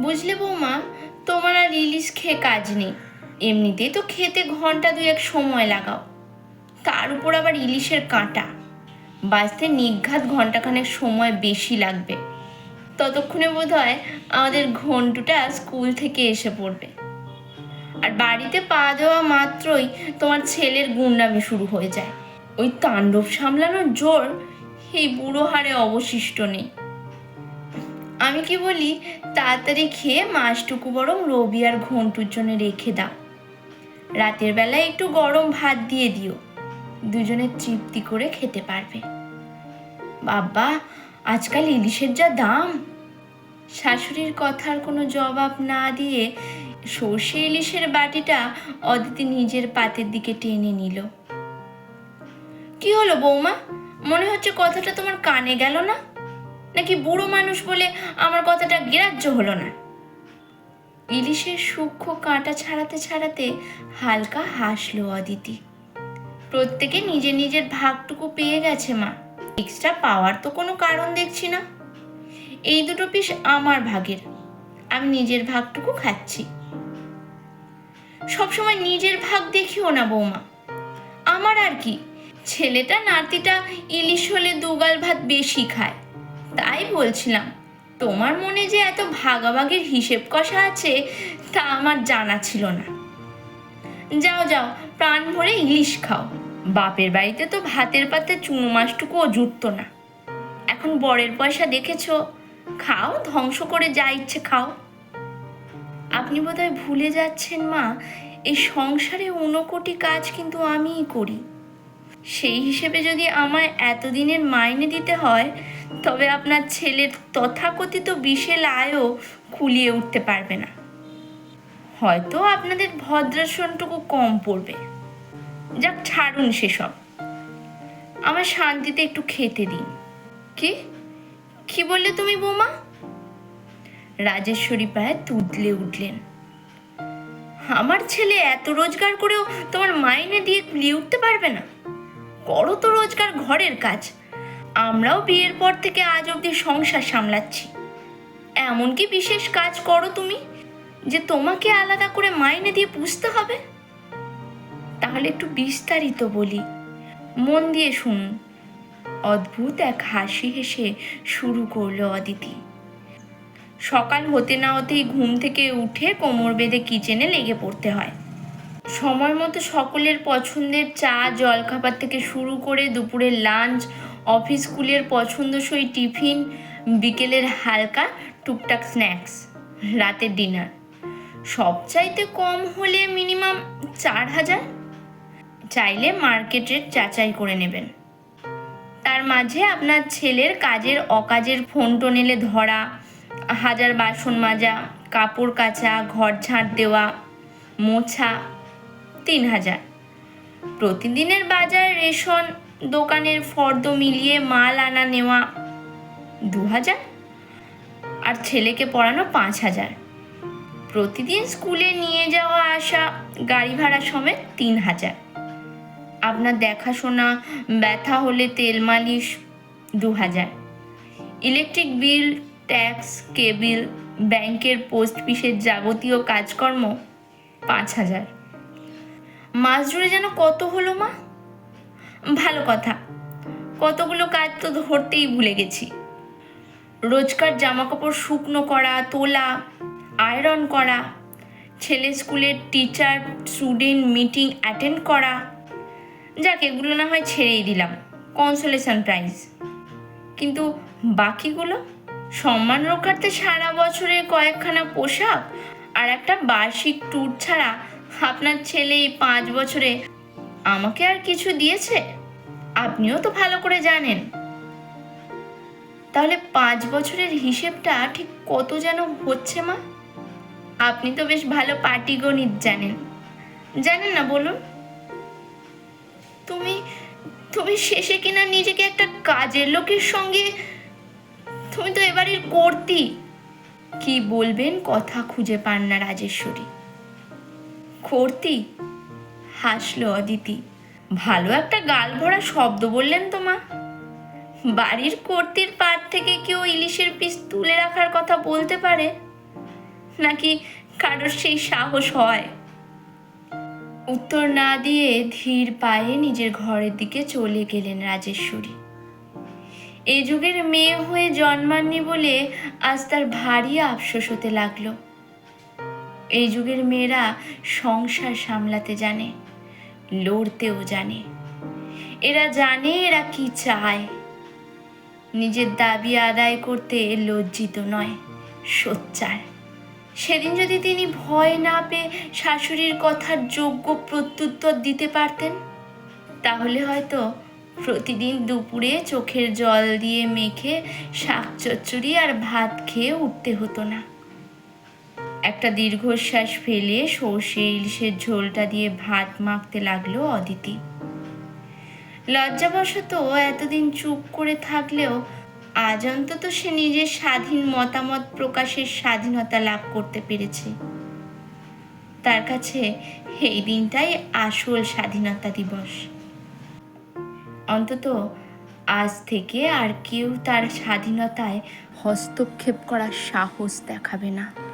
বুঝলে বৌমা, তোমার আর ইলিশ খেয়ে কাজ নেই। এমনিতেই তো খেতে ঘণ্টা দুই এক সময় লাগাও। তার উপর আবার ইলিশের কাঁটা। বাঁচতে নিঘাত ঘন্টাখানেক সময় বেশি লাগবে। ততক্ষণে বোধ হয় আমাদের ঘন্টুটা স্কুল থেকে এসে পড়বে। আর বাড়িতে পা দেওয়া মাত্রই তোমার ছেলের গুন্ডামি শুরু হয়ে যায়। ওই তাণ্ডব সামলানোর জোর এই বুড়ো হারে অবশিষ্ট নেই। আমি কি বলি? তাড়াতাড়ি খেয়ে মাছটুকু বরং রবি আর ঘন্টুর জন্য রেখে দাও। রাতের বেলায় একটু গরম ভাত দিয়ে দিও। দুজনে তৃপ্তি করে খেতে পারবে। বাবা, আজকাল ইলিশের যা দাম। শাশুড়ির কথার কোনো জবাব না দিয়ে সর্ষে ইলিশের বাটিটা অদিতি নিজের পাতের দিকে টেনে নিল। কি হলো বৌমা? মনে হচ্ছে কথাটা তোমার কানে গেল না? নাকি বুড়ো মানুষ বলে আমার কথাটা গ্রাহ্য হলো না? ইলিশের সূক্ষ্ম কাঁটা ছাড়াতে ছাড়াতে হালকা হাসলো অদিতি। প্রত্যেকে নিজের নিজের ভাগটুকু পেয়ে গেছে মা। এক্সট্রা পাওয়ার তো কোনো কারণ দেখছি না। এই দুটো পিস আমার ভাগের। আমি নিজের ভাগটুকু খাচ্ছি। সবসময় নিজের ভাগ দেখিও না বৌমা। আমার আর কি? ছেলেটা নাতিটা ইলিশ হলে দুগাল ভাত বেশি খায়। তাই বলছিলাম, তোমার মনে যে এত ভাগাভাগির হিসেব কষা আছে, তা আমার জানা ছিল না। যাও যাও, প্রাণ ভরে ইলিশ খাও। বাপের বাড়িতে তো ভাতের পাতে চুনো মাছটুকুও জুটতো না। এখন বরের পয়সা দেখেছ, খাও, ধ্বংস করে যা ইচ্ছে খাও। আপনি বোধহয় ভুলে যাচ্ছেন, মা, এই সংসারে ঊনকোটি কাজ কিন্তু আমিই করি। সেই হিসেবে যদি আমায় এতদিনের মাইনে দিতে হয় তবে আপনার ছেলের তথাকথিত বিশেল আয়ও কুলিয়ে উঠতে পারবে না। হয়তো আপনাদের ভদ্রাসনটুকু কম পড়বে। যাক, ছাড়ুন সেসব। আমার শান্তিতে একটু খেতে দিন। কি? কি বললে তুমি বৌমা? রাজেশ্বরী প্রায় তুদলে উঠলেন। আমার ছেলে এত রোজগার করেও তোমার মাইনে দিয়ে কুলিয়ে উঠতে পারবে না? করো তো রোজগার ঘরের কাজ। আমরাও বিয়ের পর থেকে আজ অবধি সংসার সামলাচ্ছি। এমন কি বিশেষ কাজ করো তুমি, যে তোমাকে আলাদা করে মাইনে দিয়ে পুষতে হবে। তাহলে একটু বিস্তারিত বলি। মন দিয়ে শুনুন। অদ্ভুত এক হাসি হেসে শুরু করল অদিতি। সকাল হতে না হতেই ঘুম থেকে উঠে কোমর বেঁধে কিচেনে লেগে পড়তে হয়। সময় মতো সকলের পছন্দের চা, জলখাবার থেকে শুরু করে দুপুরের লাঞ্চ অফিস স্কুলের পছন্দসই টিফিন, বিকেলের হালকা টুকটাক স্ন্যাক্স, রাতের ডিনার। সবচাইতে কম হলে মিনিমাম চার হাজার। চাইলে মার্কেটের যাচাই করে নেবেন। তার মাঝে আপনার ছেলের কাজের অকাজের ফোন টোন এলে ধরা, হাজার বাসন মাজা, কাপড় কাচা, ঘর ঝাঁট দেওয়া, মোছা, তিন হাজার। প্রতিদিনের বাজার রেশন দোকানের ফর্দ মিলিয়ে মাল আনা নেওয়া দু হাজার আর ছেলেকে পড়ানো পাঁচ হাজার প্রতিদিন স্কুলে নিয়ে যাওয়া আসা গাড়ি ভাড়া সমেত তিন হাজার আপনার দেখাশোনা, ব্যথা হলে তেল মালিশ দু হাজার ইলেকট্রিক বিল, ট্যাক্স, কেবিল, ব্যাংকের পোস্ট অফিসের যাবতীয় কাজকর্ম পাঁচ হাজার মাস জুড়ে যেন কত হলো মা? ভালো কথা। কতগুলো কাজ তো ধরতেই ভুলে গেছি। রোজকার জামাকাপড় শুকনো করা, তোলা আয়রন করা, ছেলে স্কুলের টিচার স্টুডেন্ট মিটিং অ্যাটেন্ড করা। যাক, এগুলো না হয় ছেড়েই দিলাম। কনসোলেশন প্রাইজ কিন্তু বাকিগুলো? সম্মান রক্ষার্থে সারা বছরে কয়েকখানা পোশাক আর একটা বার্ষিক ট্যুর ছাড়া আপনার ছেলে এই পাঁচ বছরে আমাকে আর কিছু দিয়েছে? আপনিও তো ভালো করে জানেন। তাহলে পাঁচ বছরের হিসেবটা ঠিক কত যেন হচ্ছে, মা? আপনি তো বেশ ভালো পাটিগণিত জানেন। জানেন না, বলুন। তুমি তুমি শেষে কিনা নিজেকে একটা কাজের লোকের সঙ্গে তুমি তো এবারের করতি। কি বলবেন কথা খুঁজে পান না রাজেশ্বরী। করতি? হাসলো অদিতি। ভালো একটা গাল ভরা শব্দ বললেন তো মা। বাড়ির কর্তির পাট থেকে কেউ ইলিশের পিস তুলে রাখার কথা বলতে পারে? নাকি কারোর সেই সাহস হয়? উত্তর না দিয়ে ধীর পায়ে নিজের ঘরের দিকে চলে গেলেন রাজেশ্বরী। এই যুগের মেয়ে হয়ে জন্মাননি বলে আজ তার ভারী আফসোস হতে লাগল। এই যুগের মেয়েরা সংসার সামলাতে জানে, লড়তেও জানে। এরা জানে এরা কি চায়। নিজের দাবি আদায় করতে লজ্জিত নয়, সোচ্চার। সেদিন যদি তিনি ভয় না পেয়ে শাশুড়ির কথার যোগ্য প্রত্যুত্তর দিতে পারতেন, তাহলে হয়তো প্রতিদিন দুপুরে চোখের জল দিয়ে মেখে শাক চচ্চড়ি আর ভাত খেয়ে উঠতে হতো না। একটা দীর্ঘশ্বাস ফেলে সর্ষে ইলিশের ঝোলটা দিয়ে ভাত মাখতে লাগল অদিতি। লজ্জাবশত এতদিন চুপ করে থাকলেও আজ অন্তত সে নিজের স্বাধীন মতামত প্রকাশের স্বাধীনতা লাভ করতে পেরেছে। তার কাছে এই দিনটাই আসল স্বাধীনতা দিবস। অন্তত আজ থেকে আর কেউ তার স্বাধীনতায় হস্তক্ষেপ করার সাহস দেখাবে না।